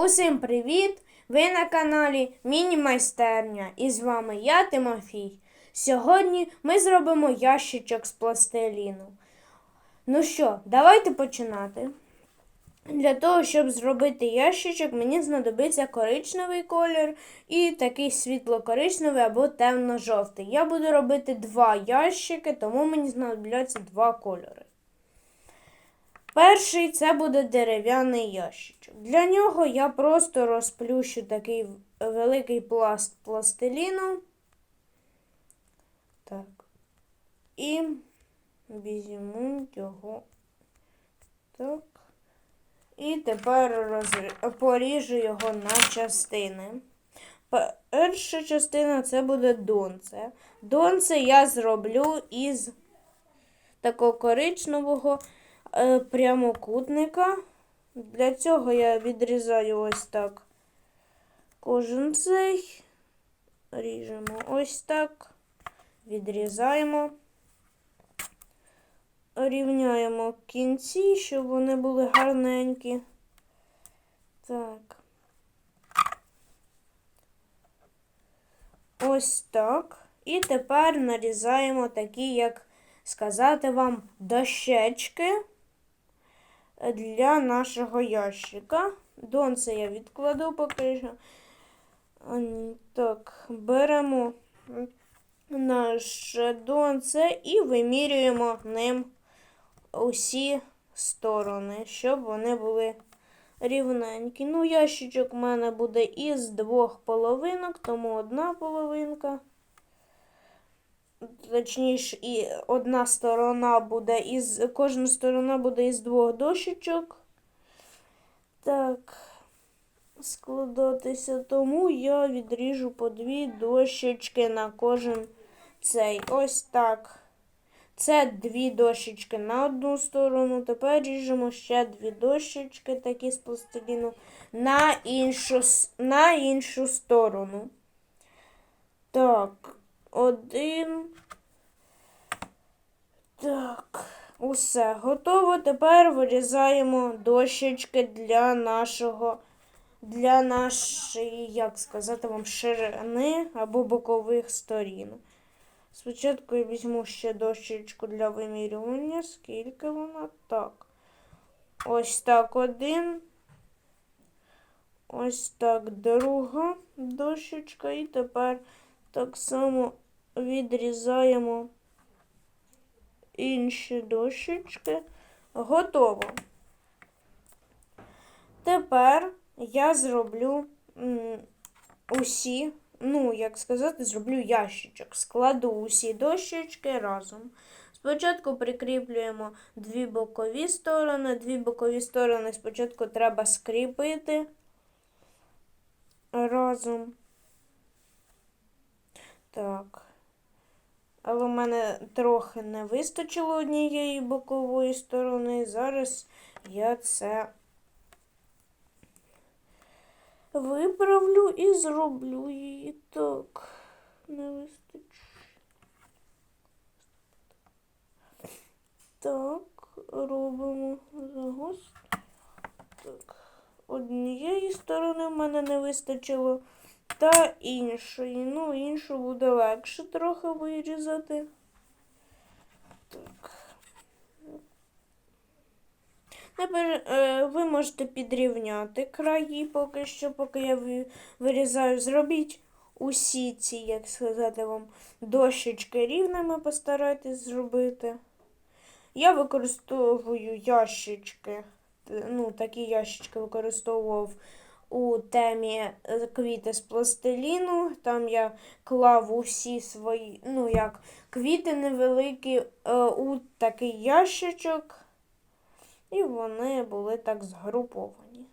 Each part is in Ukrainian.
Усім привіт! Ви на каналі Міні-майстерня і з вами я, Тимофій. Сьогодні ми зробимо ящичок з пластиліну. Ну що, давайте починати. Для того, щоб зробити ящичок, мені знадобиться коричневий колір і такий світло-коричневий або темно-жовтий. Я буду робити два ящики, тому мені знадобляться два кольори. Перший це буде дерев'яний ящичок. Для нього я просто розплющу такий великий пласт пластиліну. Так. І візьму його так. І тепер розр... поріжу його на частини. Перша частина це буде донце. Донце я зроблю із такого коричневого прямокутника. Для цього я відрізаю ось так кожен цей. Ріжемо ось так, відрізаємо, рівняємо кінці, щоб вони були гарненькі. Так. Ось так. І тепер нарізаємо такі, як сказати вам, дощечки для нашого ящика. Донце я відкладу поки що. Так, беремо наше донце і вимірюємо ним усі сторони, щоб вони були рівненькі. Ну, ящичок у мене буде із двох половинок, тому одна половинка. Точніше, і одна сторона буде із. Кожна сторона буде із двох дощечок. Так, складатися, тому я відріжу по дві дощечки на кожен цей. Ось так. Це дві дощечки на одну сторону. Тепер ріжемо ще дві дощечки, такі з пластиліну, на іншу, на іншу сторону. Так один. Так, усе готово. Тепер вирізаємо дощечки для нашого, для нашої, як сказати вам, ширини або бокових сторін. Спочатку я візьму ще дощечку для вимірювання, скільки вона так. Ось так один. Ось так друга дощечка. І тепер так само відрізаємо інші дощечки. Готово. Тепер я зроблю усі, ну, як сказати, зроблю ящичок. Складу усі дощечки разом. Спочатку прикріплюємо дві бокові сторони. Дві бокові сторони спочатку треба скріпити разом. Так. Але в мене трохи не вистачило однієї бокової сторони. Зараз я це виправлю і зроблю її. Так, не вистачить. Так, робимо загост. Так, однієї сторони в мене не вистачило та іншої. Ну, іншу буде легше трохи вирізати. Так. Тепер е, ви можете підрівняти краї поки що, поки я вирізаю. Зробіть усі ці, як сказати вам, дощечки рівними, постарайтесь зробити. Я використовую ящички, ну, такі ящички використовував у темі квіти з пластиліну. Там я клав усі свої, ну, як квіти невеликі е, у такий ящичок, і вони були так згруповані.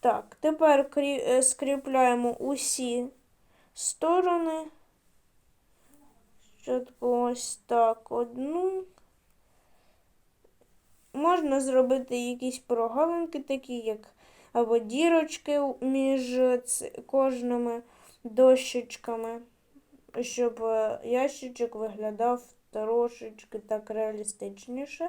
Так, тепер е, скріпляємо усі сторони. Спочатку ось так одну. Можна зробити якісь прогалинки, такі, як або дірочки між кожними дощечками, щоб е, ящичок виглядав трошечки так реалістичніше.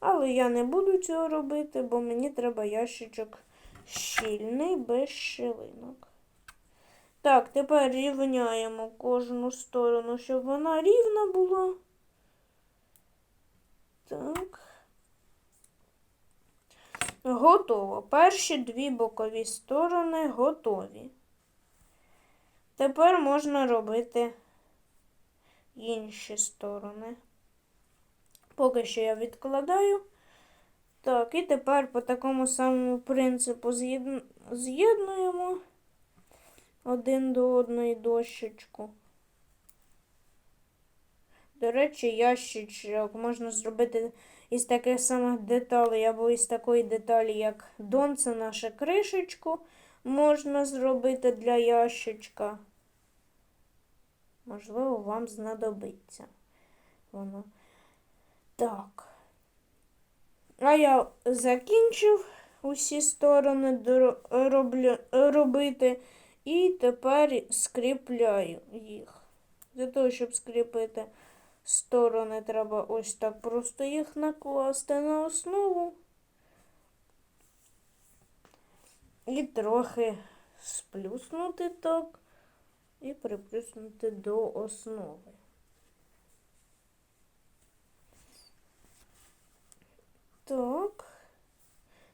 Але я не буду цього робити, бо мені треба ящичок щільний, без щілинок. Так, тепер рівняємо кожну сторону, щоб вона рівна була. Так. Готово. Перші дві бокові сторони готові. Тепер можна робити інші сторони. Поки що я відкладаю. Так, і тепер по такому самому принципу з'єднуємо один до одної дощечку. До речі, ящичок можна зробити із таких самих деталей або із такої деталі, як дон, це наша кришечку, можна зробити для ящичка. Можливо, вам знадобиться воно. Так. А я закінчив усі сторони роблю, робити і тепер скріпляю їх. Для того, щоб скріпити сторони, треба ось так просто їх накласти на основу. І трохи сплюснути так і приплюснути до основи. Так.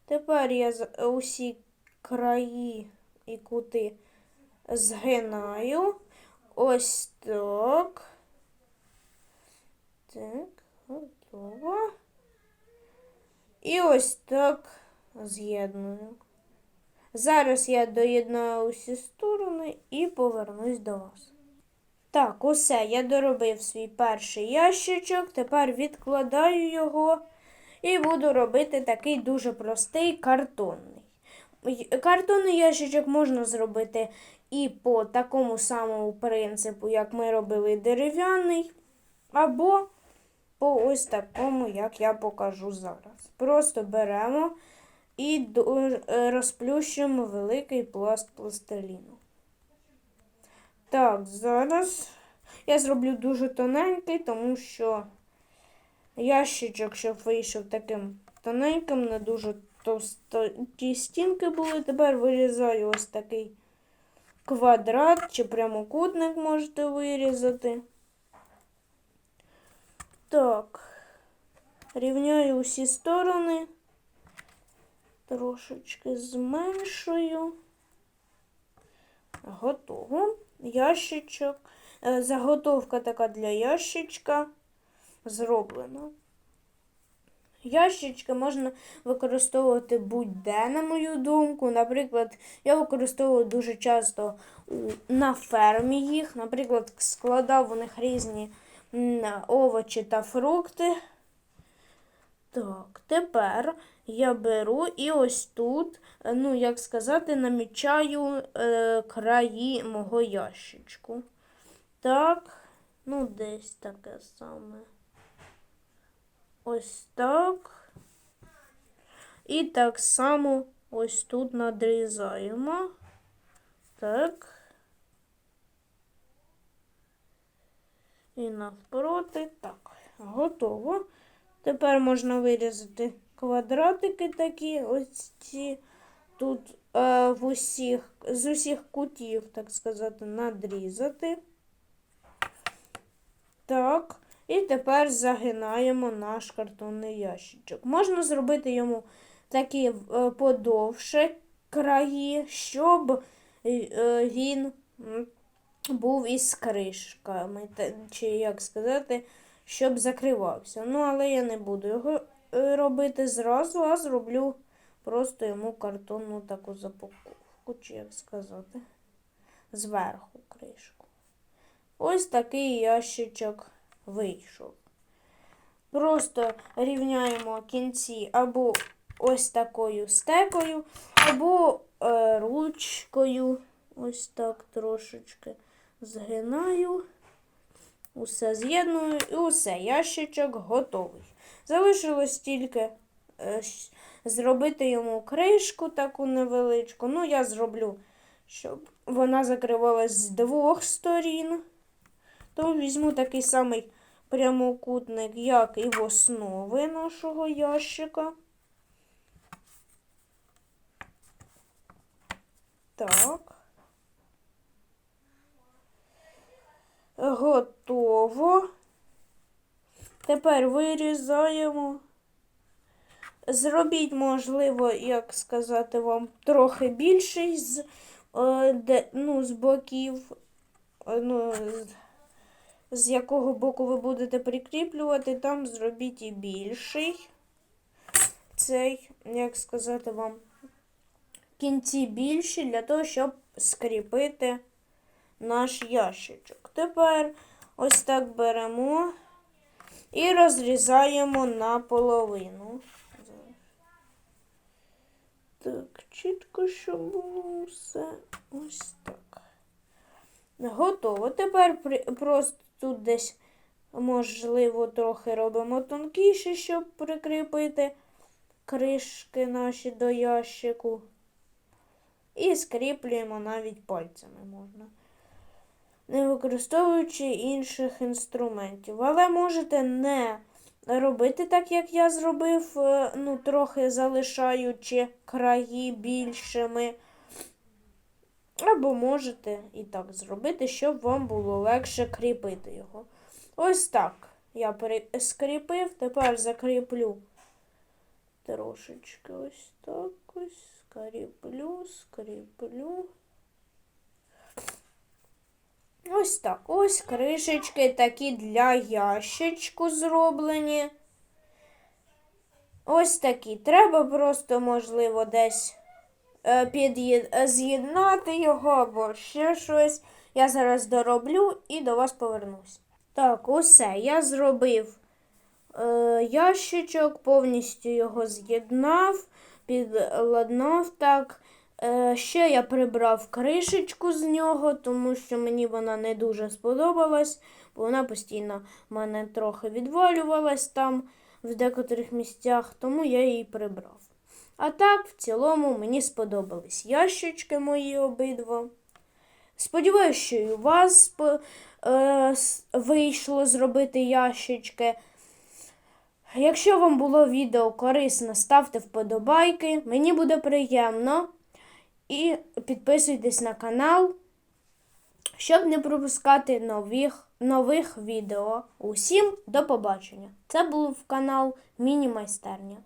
Тепер я усі краї і кути згинаю. Ось так. Так, готово. І ось так з'єдную. Зараз я доєднаю усі сторони і повернусь до вас. Так, усе, я доробив свій перший ящичок, тепер відкладаю його і буду робити такий дуже простий картонний. Картонний ящичок можна зробити і по такому самому принципу, як ми робили дерев'яний, або по ось такому, як я покажу зараз. Просто беремо і е, розплющуємо великий пласт пластиліну. Так, зараз я зроблю дуже тоненький, тому що ящичок, щоб вийшов таким тоненьким, не дуже товсті стінки були. Тепер вирізаю ось такий квадрат чи прямокутник можете вирізати. Так, рівняю усі сторони, трошечки зменшую. Готово. Ящичок. Е, Заготовка така для ящичка зроблена. Ящички можна використовувати будь-де, на мою думку. Наприклад, я використовую дуже часто на фермі їх. Наприклад, складав у них різні овочі та фрукти. Так, тепер я беру і ось тут, ну, як сказати, намічаю е, краї мого ящичку. Так, ну, десь таке саме. Ось так. І так само ось тут надрізаємо. Так. І навпроти. Так, готово. Тепер можна вирізати квадратики такі, ось ці тут е, в усіх, з усіх кутів, так сказати, надрізати. Так. І тепер загинаємо наш картонний ящичок. Можна зробити йому такі е, подовше краї, щоб е, він м, був із кришками, чи як сказати, щоб закривався. Ну, але я не буду його е, робити зразу, а зроблю просто йому картонну таку запаковку, чи як сказати, зверху кришку. Ось такий ящичок вийшов. Просто рівняємо кінці або ось такою стекою, або е, ручкою. Ось так трошечки згинаю. Усе з'єдную і усе, ящичок готовий. Залишилось тільки е, зробити йому кришку таку невеличку. Ну, я зроблю, щоб вона закривалась з двох сторін. Тому візьму такий самий прямокутник, як і в основи нашого ящика. так. Готово. Тепер вирізаємо. Зробіть, можливо, як сказати вам, трохи більший з, е, де, ну, з боків, е, ну, з, з якого боку ви будете прикріплювати, там зробіть і більший. Цей, як сказати вам, кінці більші для того, щоб скріпити наш ящичок. Тепер ось так беремо і розрізаємо наполовину. Так, чітко, щоб було все ось так. Готово. Тепер просто тут десь, можливо, трохи робимо тонкіше, щоб прикріпити кришки наші до ящику. І скріплюємо навіть пальцями можна, не використовуючи інших інструментів. Але можете не робити так, як я зробив, е, ну, трохи залишаючи краї більшими. Або можете і так зробити, щоб вам було легше кріпити його. Ось так я скріпив, тепер закріплю трошечки ось так ось. Скріплю, скріплю. Ось так. Ось кришечки такі для ящичку зроблені. Ось такі. Треба просто, можливо, десь е, під'єд- з'єднати його або ще щось. Я зараз дороблю і до вас повернусь. Так, усе. Я зробив е, ящичок, повністю його з'єднав, підладнав так. Е, ще я прибрав кришечку з нього, тому що мені вона не дуже сподобалась, бо вона постійно в мене трохи відвалювалась там в декотрих місцях, тому я її прибрав. А так, в цілому, мені сподобались ящички мої обидва. Сподіваюся, що і у вас е, вийшло зробити ящички. Якщо вам було відео корисно, ставте вподобайки. Мені буде приємно. І підписуйтесь на канал, щоб не пропускати нових, нових відео. Усім до побачення! Це був канал Міні Майстерня.